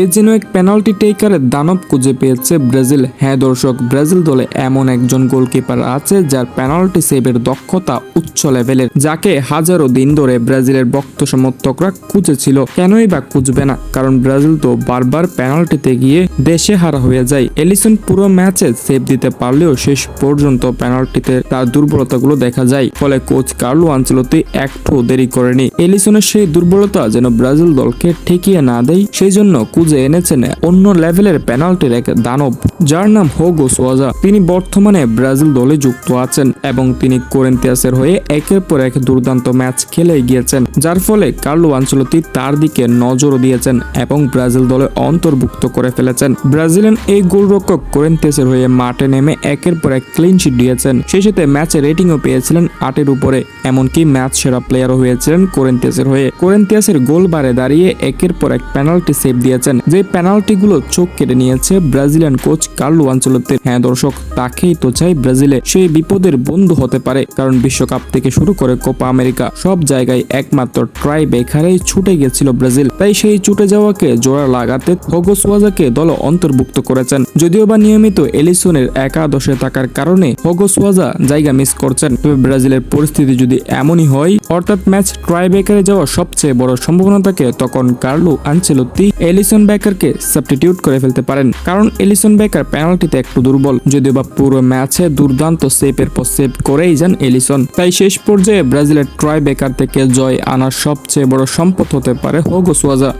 এ যেন এক পেনাল্টি টেকারের দানব খুঁজে পেয়েছে ব্রাজিল। হ্যাঁ দর্শক, ব্রাজিল দলে এমন একজন গোলকিপার আছে যার পেনাল্টি সেভের দক্ষতা উচ্চ লেভেলের, যাকে হাজারো দিন ধরে ব্রাজিলের ভক্ত সমর্থকরা খুঁজেছিল। কেনই বা খুঁজবে না, কারণ ব্রাজিল তো বারবার পেনাল্টিতে গিয়ে দেশে হারা হয়ে যায়। এলিসন পুরো ম্যাচে সেভ দিতে পারলেও শেষ পর্যন্ত পেনাল্টিতে তার দুর্বলতাগুলো দেখা যায়। ফলে কোচ কার্লো আঞ্চলতি একটু দেরি করেনি। এলিসনের সেই দুর্বলতা যেন ব্রাজিল দলকে ঠেকিয়ে না দেয়, সেই জন্য খুঁজে এনেছেন অন্য লেভেলের পেনাল্টির এক দানব, যার নাম হোগো সোয়াজা। তিনি বর্তমানে ব্রাজিল দলে যুক্ত আছেন এবং তিনি কোরেন্তিয়াসের হয়ে একের পর এক দুর্দান্ত ম্যাচ খেলে গিয়েছেন, যার ফলে কার্লো আঞ্চলতি তার দিকে নজর দিয়েছেন এবং ব্রাজিল দলে অন্তর্ভুক্ত করে ফেলেছেন। ব্রাজিলিয়ান এই গোলরক্ষক কোরেন্তিয়াসের হয়ে মাঠে নেমে একের পর এক ক্লিন শিট দিয়েছেন। সেই সাথে ম্যাচে রেটিংও পেয়েছিলেন আটের উপরে, এমনকি ম্যাচ সেরা প্লেয়ারও হয়েছিলেন কোরেন্তিয়াসের হয়ে। কোরেন্তিয়াসের গোল বারে দাঁড়িয়ে একের পর এক পেনাল্টি সেভ দিয়েছেন। যে পেনাল্টিগুলো চোখ কেটে নিয়েছে ব্রাজিলিয়ান কোচ কার্লো আঞ্চলতের হ্যাঁ দর্শক, তাকেই তো চাই ব্রাজিলে সেই বিপদের বন্ধু হতে পারে, কারণ বিশ্বকাপ থেকে শুরু করে কোপা আমেরিকা সব জায়গায় একমাত্র ট্রাই বেকারেই ছুটে গেছিল ব্রাজিল। তাই সেই ছুটে যাওয়াকে জোড়া লাগাতে হোগো সোয়াজাকে দল অন্তর্ভুক্ত করেছেন। যদিও বা নিয়মিত এলিসনের একাদশে থাকার কারণে হোগো সোয়াজা জায়গা মিস করছেন। তবে ব্রাজিলের পরিস্থিতি যদি এমনই হয়, অর্থাৎ ম্যাচ ট্রাই বেকারে যাওয়ার সবচেয়ে বড় সম্ভাবনা থাকে তখন কার্লো আনচেলত্তি এলিসন বেকারকে সাবস্টিটিউট করে ফেলতে পারেন। কারণ এলিসন বেকার পেনাল্টিতে একটু দুর্বল, যদিও বা পুরো ম্যাচে দুর্দান্ত সেপের পর সেভ করেই যান এলিসন। তাই শেষ পর্যায়ে ব্রাজিলের ট্রয় বেকার থেকে জয় আনার সবচেয়ে বড় সম্পদ হতে পারে হোগো সোয়াজা।